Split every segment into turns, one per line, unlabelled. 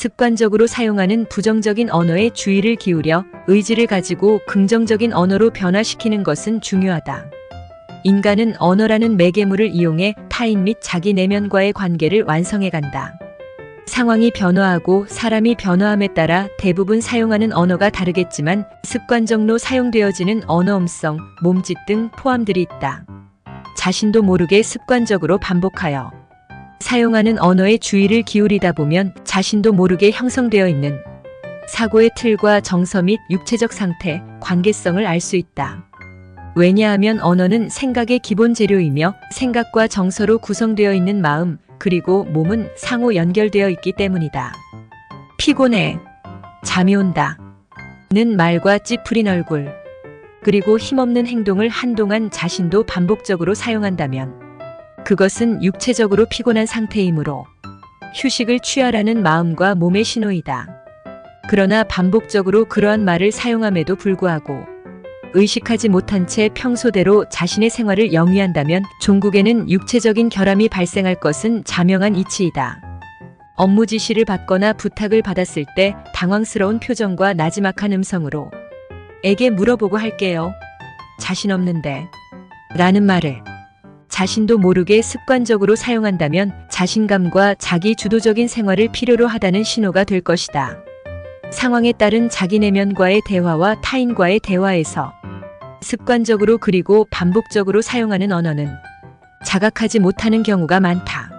습관적으로 사용하는 부정적인 언어에 주의를 기울여 의지를 가지고 긍정적인 언어로 변화시키는 것은 중요하다. 인간은 언어라는 매개물을 이용해 타인 및 자기 내면과의 관계를 완성해 간다. 상황이 변화하고 사람이 변화함에 따라 대부분 사용하는 언어가 다르겠지만 습관적로 사용되어지는 언어음성, 몸짓 등 포함들이 있다. 자신도 모르게 습관적으로 반복하여 사용하는 언어에 주의를 기울이다 보면 자신도 모르게 형성되어 있는 사고의 틀과 정서 및 육체적 상태, 관계성을 알 수 있다. 왜냐하면 언어는 생각의 기본 재료이며 생각과 정서로 구성되어 있는 마음, 그리고 몸은 상호 연결되어 있기 때문이다. 피곤해. 잠이 온다. 는 말과 찌푸린 얼굴. 그리고 힘없는 행동을 한동안 자신도 반복적으로 사용한다면 그것은 육체적으로 피곤한 상태이므로 휴식을 취하라는 마음과 몸의 신호이다. 그러나 반복적으로 그러한 말을 사용함에도 불구하고 의식하지 못한 채 평소대로 자신의 생활을 영위한다면 종국에는 육체적인 결함이 발생할 것은 자명한 이치이다. 업무 지시를 받거나 부탁을 받았을 때 당황스러운 표정과 나지막한 음성으로 에게 물어보고 할게요. 자신 없는데. 라는 말을 자신도 모르게 습관적으로 사용한다면 자신감과 자기 주도적인 생활을 필요로 하다는 신호가 될 것이다. 상황에 따른 자기 내면과의 대화와 타인과의 대화에서 습관적으로 그리고 반복적으로 사용하는 언어는 자각하지 못하는 경우가 많다.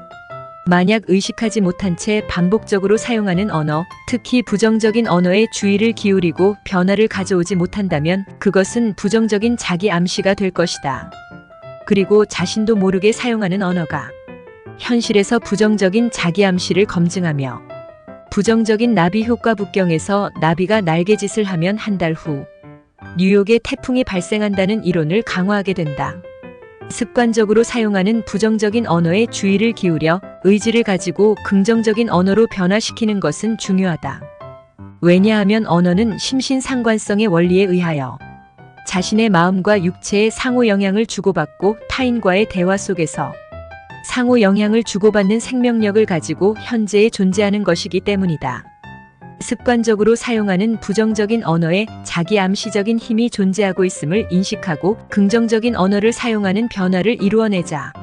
만약 의식하지 못한 채 반복적으로 사용하는 언어, 특히 부정적인 언어에 주의를 기울이고 변화를 가져오지 못한다면 그것은 부정적인 자기 암시가 될 것이다. 그리고 자신도 모르게 사용하는 언어가 현실에서 부정적인 자기 암시를 검증하며 부정적인 나비 효과 북경에서 나비가 날개짓을 하면 한 달 후 뉴욕에 태풍이 발생한다는 이론을 강화하게 된다. 습관적으로 사용하는 부정적인 언어에 주의를 기울여 의지를 가지고 긍정적인 언어로 변화시키는 것은 중요하다. 왜냐하면 언어는 심신 상관성의 원리에 의하여 자신의 마음과 육체의 상호 영향을 주고받고 타인과의 대화 속에서 상호 영향을 주고받는 생명력을 가지고 현재에 존재하는 것이기 때문이다. 습관적으로 사용하는 부정적인 언어에 자기 암시적인 힘이 존재하고 있음을 인식하고 긍정적인 언어를 사용하는 변화를 이루어내자.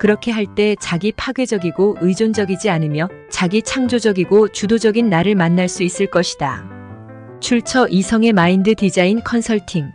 그렇게 할 때 자기 파괴적이고 의존적이지 않으며 자기 창조적이고 주도적인 나를 만날 수 있을 것이다. 출처 이성의 마인드 디자인 컨설팅